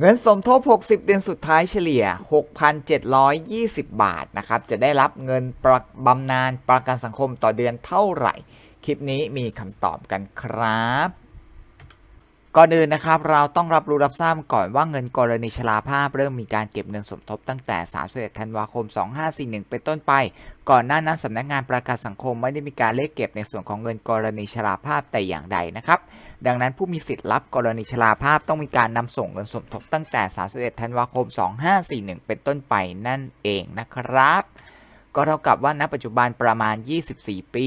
เงินสมทบ 60 เดือนสุดท้ายเฉลี่ย 6,720 บาทนะครับ จะได้รับเงินประบำนาญประกันสังคมต่อเดือนเท่าไหร่ คลิปนี้มีคำตอบกันครับ ก่อนอื่นนะครับ เราต้องรับรู้รับทราบก่อนว่าเงินกรณีชราภาพเริ่มมีการเก็บเงินสมทบตั้งแต่ 31 ธันวาคม 2541 เป็นต้นไป ก่อนหน้านั้นสำนักงานประกันสังคมไม่ได้มีการเลขเก็บในส่วนของเงินกรณีชราภาพแต่อย่างใดนะครับ ดังนั้นผู้มีสิทธิ์รับกรณีชราภาพต้องมีการนำส่งเงินสมทบตั้งแต่ 31 ธันวาคม 2541 เป็นต้นไปนั่นเองนะครับ ก็เท่ากับว่าณปัจจุบันประมาณ 24 ปี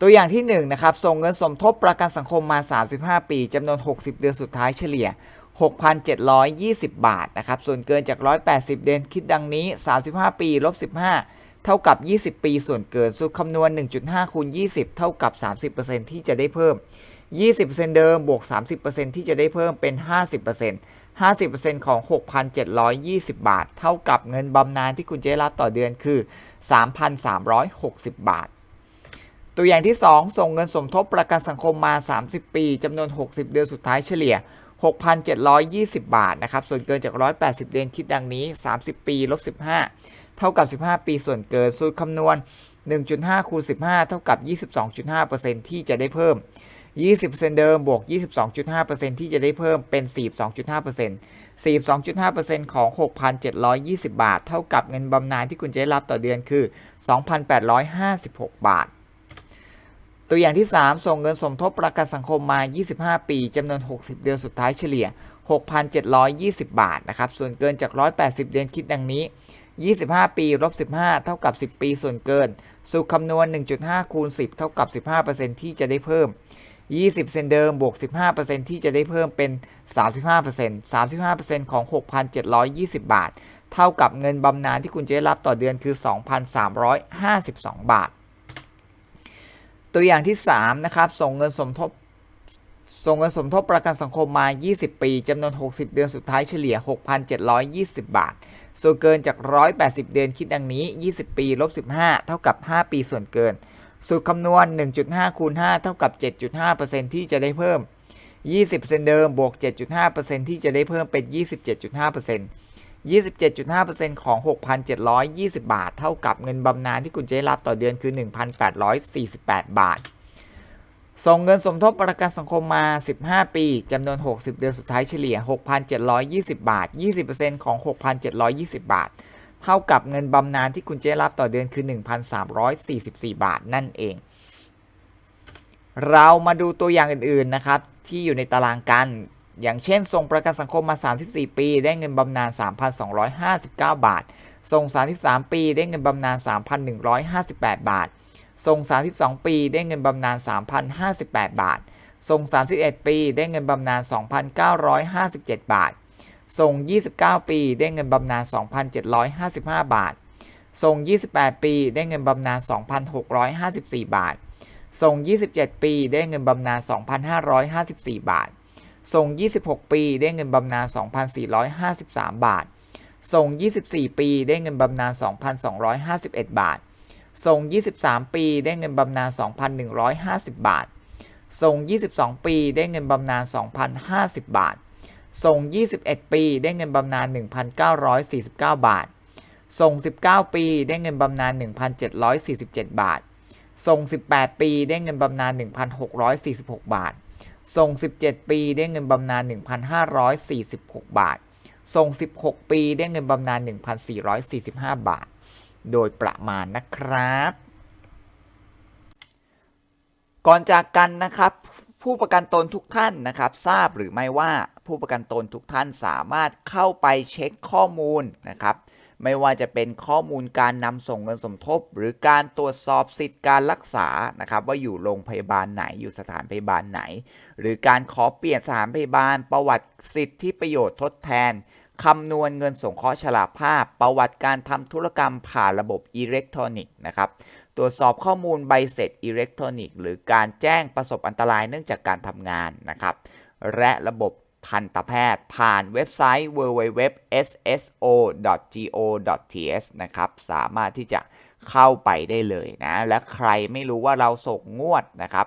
ตัวอย่างที่1นะครับส่งเงินสมทบประกันสังคมมา 35 ปีจำนวน 60 เดือนสุดท้ายเฉลี่ย 6,720 บาทนะครับส่วนเกินจาก 180 เดือนคิดดังนี้ 35 ปีลบ15 เท่ากับ 20 ปีส่วนเกินสูตรคำนวณ 1.5คูณ20 เท่ากับ 30%ที่จะได้เพิ่ม 20%เดิมบวก 30%ที่จะได้เพิ่มเป็น 50% 50%ของ 6,720 บาท เท่ากับเงินบำนาญที่คุณจะได้รับต่อเดือนคือ 3,360 บาท ตัวอย่างที่ 2 ส่งเงินสมทบประกันสังคมมา 30 ปีจำนวน 60 เดือนสุดท้ายเฉลี่ย 6,720 บาทนะครับ ส่วนเกินจาก 180 เดือนคิดดังนี้ 30 ปีลบ15 เท่ากับ 15 ปีส่วนเกินสูตรคำนวณ 1.5 คูณ 15 เท่ากับ 22.5%ที่จะได้เพิ่ม 20%เดิมบวก 22.5%ที่จะได้เพิ่มเป็น 42.5% 42.5%ของ 6,720 บาท เท่ากับเงินบำนาญที่คุณจะได้รับต่อเดือนคือ 2,856 บาท ตัวอย่างที่ 3 ส่งเงินสมทบประกันสังคมมา 25 ปีจำนวน 60 เดือนสุดท้ายเฉลี่ย 6,720 บาทนะครับ ส่วนเกินจาก 180 เดือนคิดดังนี้ 25 ปีลบ15 เท่ากับ 10 ปีส่วนเกิน สูตรคำนวณ 1.5 คูณ 10 เท่ากับ 15%ที่จะได้เพิ่ม 20 เซนเดิมบวก 15%ที่จะได้เพิ่มเป็น 35% 35%ของ 6,720 บาท เท่ากับเงินบำนาญที่คุณจะได้รับต่อเดือนคือ 2,352 บาท ตัวอย่างที่3นะครับส่งเงินสมทบส่งเงินสมทบประกันสังคมมา 20 ปี จำนวน 60 เดือนสุดท้ายเฉลี่ย 6,720 บาท ส่วนเกินจาก 180 เดือนคิดดังนี้ 20 ปีลบ15 เท่ากับ 5 ปีส่วนเกิน สูตรคำนวณ 1.5 คูณ 5 เท่ากับ 7.5%ที่จะได้เพิ่ม 20%เดิมบวก 7.5%ที่จะได้เพิ่มเป็น 27.5% 27.5%ของ 6,720 บาท เท่ากับเงินบำนาญที่คุณจะได้รับต่อเดือนคือ 1,848 บาท ส่งเงินสมทบประกันสังคมมา 15 ปีจำนวน 60 เดือนสุดท้ายเฉลี่ย 6,720 บาท 20%ของ 6,720 บาท เท่ากับเงินบำนาญที่คุณจะได้รับต่อเดือนคือ 1,344 บาทนั่นเอง เรามาดูตัวอย่างอื่นๆนะครับที่อยู่ในตารางกัน อย่างเช่นส่งประกันสังคมมา 34 ปี ได้เงินบำนาญ 3,259 บาท ส่ง 33 ปี ได้เงินบำนาญ 3,158 บาท ส่ง 32 ปี ได้เงินบำนาญ 3,058 บาท ส่ง 31 ปี ได้เงินบำนาญ 2,957 บาท ส่ง 29 ปี ได้เงินบำนาญ 2,755 บาท ส่ง 28 ปี ได้เงินบำนาญ 2,654 บาท ส่ง 27 ปี ได้เงินบำนาญ 2,554 บาท ส่ง 26 ปีได้เงินบำนาญ 2,453 บาท ส่ง 24 ปีได้เงินบำนาญ 2,251 บาท ส่ง 23 ปีได้เงินบำนาญ 2,150 บาท ส่ง 22 ปีได้เงินบำนาญ 2,050 บาท ส่ง 21 ปีได้เงินบำนาญ 1,949 บาท ส่ง 19 ปีได้เงินบำนาญ 1,747 บาท ส่ง 18 ปีได้เงินบำนาญ 1,646 บาท ส่ง 17 ปีได้เงินบำนาญ1,546 บาท ส่ง 16 ปีได้เงินบำนาญ1,445 บาท โดยประมาณนะครับ ก่อนจากกันนะครับ ผู้ประกันตนทุกท่านนะครับ ทราบหรือไม่ว่าผู้ประกันตนทุกท่านสามารถเข้าไปเช็คข้อมูลนะครับไม่ว่าจะเป็นข้อมูลการนำส่งเงินสมทบ หรือการตรวจสอบสิทธิการรักษานะครับ ว่าอยู่โรงพยาบาลไหนอยู่สถานพยาบาลไหน หรือการขอเปลี่ยนสถานพยาบาล ประวัติสิทธิประโยชน์ทดแทนคำนวณเงินสงเคราะห์ชราภาพ ประวัติการทำธุรกรรมผ่านระบบอิเล็กทรอนิกส์นะครับตรวจสอบข้อมูลใบเสร็จอิเล็กทรอนิกส์หรือการแจ้งประสบอันตรายเนื่องจากการทำงานนะครับและระบบทันตแพทย์ผ่านเว็บไซต์ www.sso.go.th นะครับสามารถที่จะเข้าไปได้เลยนะ และใครไม่รู้ว่าเราส่งงวดนะครับ